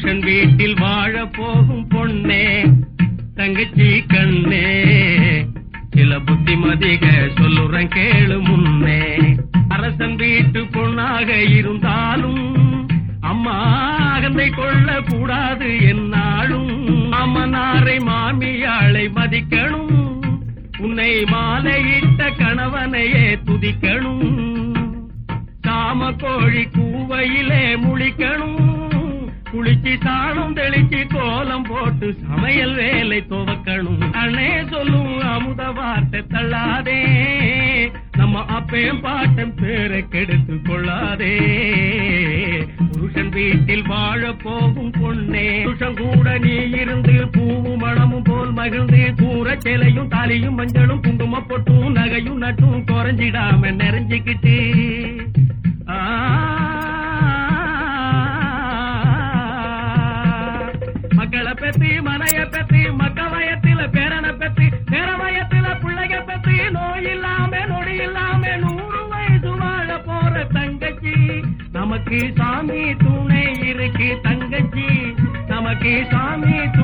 புருஷன் வீட்டில் வாழ போகும் பொண்ணே தங்கச்சி கண்ணே. சில புத்திமதிக சொல்லுறேன் கேளு முன்னே. அரசன் வீட்டு பொண்ணாக இருந்தாலும் அம்மா அகந்தை கொள்ள கூடாது என்னாலும். அம்மனாரை மாமியாளை மதிக்கணும் உன்னை மாலையிட்ட கணவனையே துதிக்கணும். சாம கோழி கூவையிலே முழிக்கணும். குளிச்சு சாணம் தெளிச்சு கோலம் போட்டு சமையல் வேலை துவக்கணும். அண்ணே சொல்லும் அமுத வார்த்தை தள்ளாதே. நம்ம அப்பையும் பாட்டம் பேரை கெடுத்து கொள்ளாதே. புருஷன் வீட்டில் வாழ போகும் பொண்ணே. புருஷன் கூட நீ இருந்து பூவும் மனமும் போல் மகிழ்ந்து கூற சேலையும் தாலியும் மஞ்சளும் குங்கும பொட்டும் நகையும் நட்டும் குறைஞ்சிடாம நிறைஞ்சுக்கிட்டு பெத்தி மனைய பெத்தி மக்க வயத்தில பேரனை பெத்தி பேர வயத்தில பிள்ளைக பெத்தி நோய் இல்லாம நொடி இல்லாம நூறு வயசு வாழ போற தங்கச்சி. நமக்கு சாமி துணை இருக்கு தங்கச்சி. நமக்கு சாமி துணை